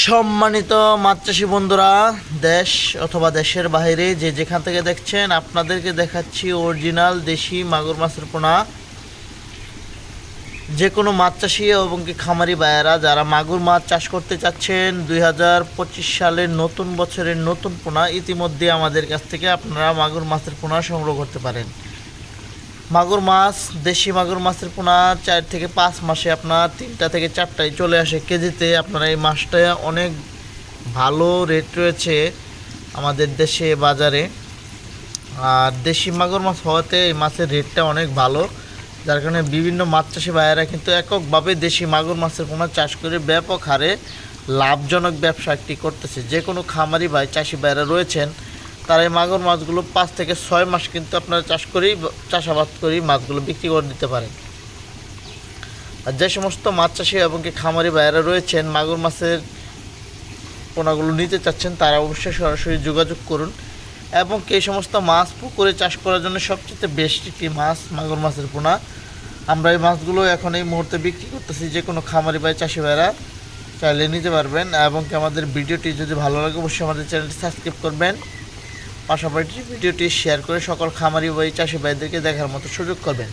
সম্মানিত মাছ চাষি বন্ধুরা, দেশ অথবা দেশের বাইরে যে যেখান থেকে দেখছেন, আপনাদেরকে দেখাচ্ছি অরিজিনাল দেশি মাগুর মাছের পোনা। যে কোনো মাছ চাষি এবং কি খামারি বায়েরা যারা মাগুর মাছ চাষ করতে চাচ্ছেন, দুই হাজার পঁচিশ সালের নতুন বছরের নতুন পোনা ইতিমধ্যে আমাদের কাছ থেকে আপনারা মাগুর মাছের পোনা সংগ্রহ করতে পারেন। মাগুর মাছ, দেশি মাগুর মাছের পোনা চার থেকে পাঁচ মাসে আপনার তিনটা থেকে চারটায় চলে আসে। কেজিতে আপনার এই মাছটা অনেক ভালো রেট রয়েছে আমাদের দেশে, বাজারে। আর দেশি মাগুর মাছ হওয়াতে এই মাছের রেটটা অনেক ভালো। যার কারণে বিভিন্ন মাছ চাষি ভাইয়েরা কিন্তু এককভাবে দেশি মাগুর মাছের পোনা চাষ করে ব্যাপক হারে লাভজনক ব্যবসা একটি করতেছে। যে কোনো খামারি ভাই, চাষি ভাইয়েরা রয়েছেন তারা এই মাগুর মাছগুলো পাঁচ থেকে ছয় মাস কিন্তু আপনারা চাষ করেই চাষাবাদ করেই মাছগুলো বিক্রি করে দিতে পারেন। আর যে সমস্ত মাছ চাষি এবং কি খামারি ভাইয়েরা রয়েছেন, মাগুর মাছের পোনাগুলো নিতে চাচ্ছেন, তারা অবশ্যই সরাসরি যোগাযোগ করুন। এবং এই সমস্ত মাছ পুকুরে চাষ করার জন্য সবচেয়ে বেস্ট একটি মাছ মাগুর মাছের পোনা। আমরা এই মাছগুলো এখন এই মুহূর্তে বিক্রি করতেছি, যে কোনো খামারি ভাই, চাষি ভাইরা চাইলে নিতে পারবেন। এবং কি আমাদের ভিডিওটি যদি ভালো লাগে, অবশ্যই আমাদের চ্যানেলটি সাবস্ক্রাইব করবেন। পাশাপাশি ভিডিওটি শেয়ার করে সকল খামারি ভাই, চাষি ভাইদেরকে দেখার মতো সুযোগ করবেন।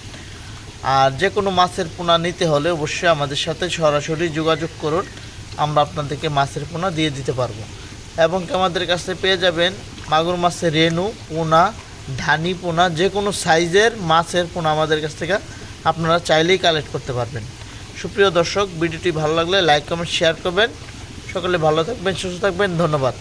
আর যে কোনো মাছের পোনা নিতে হলে অবশ্যই আমাদের সাথে সরাসরি যোগাযোগ করুন। আমরা আপনাদেরকে মাছের পোনা দিয়ে দিতে পারব। এবং আমাদের কাছে পেয়ে যাবেন মাগুর মাছের রেনু পোনা, ধানি পোনা, যে কোনো সাইজের মাছের পোনা আমাদের কাছ থেকে আপনারা চাইলেই কালেক্ট করতে পারবেন। সুপ্রিয় দর্শক, ভিডিওটি ভালো লাগলে লাইক, কমেন্ট, শেয়ার করবেন। সকলে ভালো থাকবেন, সুস্থ থাকবেন, ধন্যবাদ।